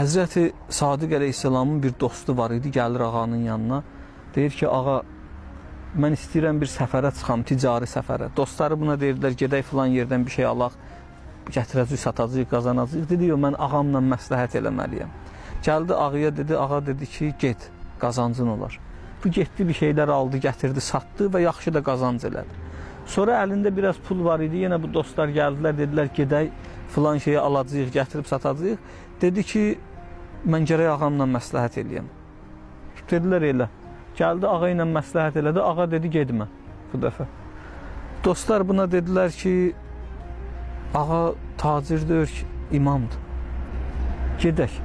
Həzrəti Sadiq əleyhissalamın bir dostu var idi, gəlir ağanın yanına. Deyir ki, ağa mən istəyirəm bir səfərə çıxam, ticari səfərə. Dostları buna deyirdilər, gedək filan yerdən bir şey alaq, gətirəcəyik, satacağıq, qazanacağıq. Dedi, yox, mən ağamla məsləhət eləməliyəm. Gəldi ağaya dedi, ağa dedi ki, get, qazancın olar. Bu getdi bir şeylər aldı, gətirdi, satdı və yaxşı da qazanc elədi. Sonra əlində biraz pul var idi. Yenə bu dostlar gəldilər, dedilər gedək filan şeyi alacağıq, gətirib satacağıq. Dedi ki, mən gərək ağamla məsləhət eləyəm. Dedilər elə. Gəldi ağa ilə məsləhət elədi. Ağa dedi getmə bu dəfə. Dostlar buna dedilər ki, ağa tacir deyir ki, imamdır. Gedək.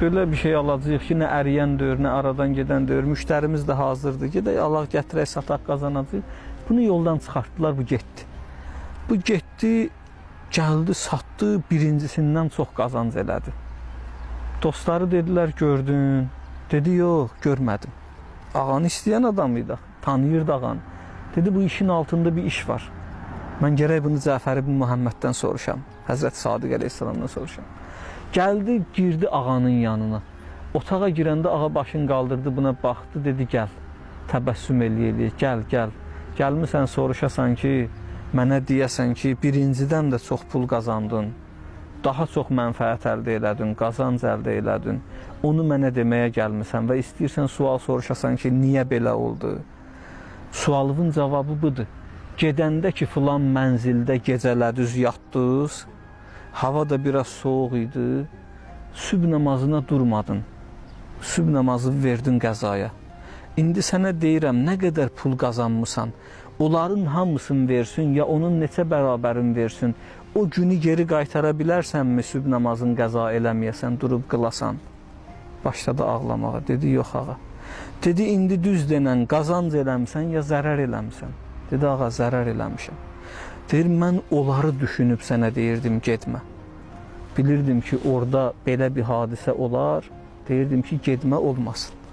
Belə bir şey alacağıq ki, nə əriyən deyir, nə aradan gedən deyir. Müştərimiz də hazırdır. Gedək alaq, gətirək, sataq, qazanacağıq. Bunu yoldan çıxartdılar, bu getdi. Bu getdi, gəldi, satdı, birincisindən çox qazanc elədi. Dostları dedilər, gördün. Dedi, yox, görmədim. Ağanı istəyən adam idi, tanıyırdı ağanı. Dedi, bu işin altında bir iş var. Mən gərək bunu Cəfər ibn Muhammeddən soruşam. Həzrət Sadiq əleyhissalamdan soruşam. Gəldi, girdi ağanın yanına. Otağa girəndə ağa başını qaldırdı, buna baxdı, dedi, gəl. Təbəssüm eləyə-eləyə, gəl, gəl. Gəlmisən soruşasan ki, mənə deyəsən ki, birincidən də çox pul qazandın. Daha çox mənfəət əldə elədin, qazanc əldə elədin. Onu mənə deməyə gəlmisən və istəyirsən sual soruşasan ki, niyə belə oldu? Sualının cavabı budur. Gedəndə ki, filan mənzildə gecələdiniz, yatdınız, hava da biraz soğuk idi. Sübh namazına durmadın. Sübh namazı verdin qəzaya. İndi sənə deyirəm, nə qədər pul qazanmısan, onların hamısını versin ya onun neçə bərabərini versin. O günü geri qaytara bilərsənmi sübh namazını qəza eləməyəsən, durub qılasan? Başladı ağlamağa. Dedi, yox ağa. Dedi, indi düz denən qazanc eləmisən ya zərər eləmisən? Dedi, ağa, zərər eləmişəm. Deyir, mən onları düşünüb sənə deyirdim, getmə. Bilirdim ki, orada belə bir hadisə olar. Deyirdim ki, getmə olmasın.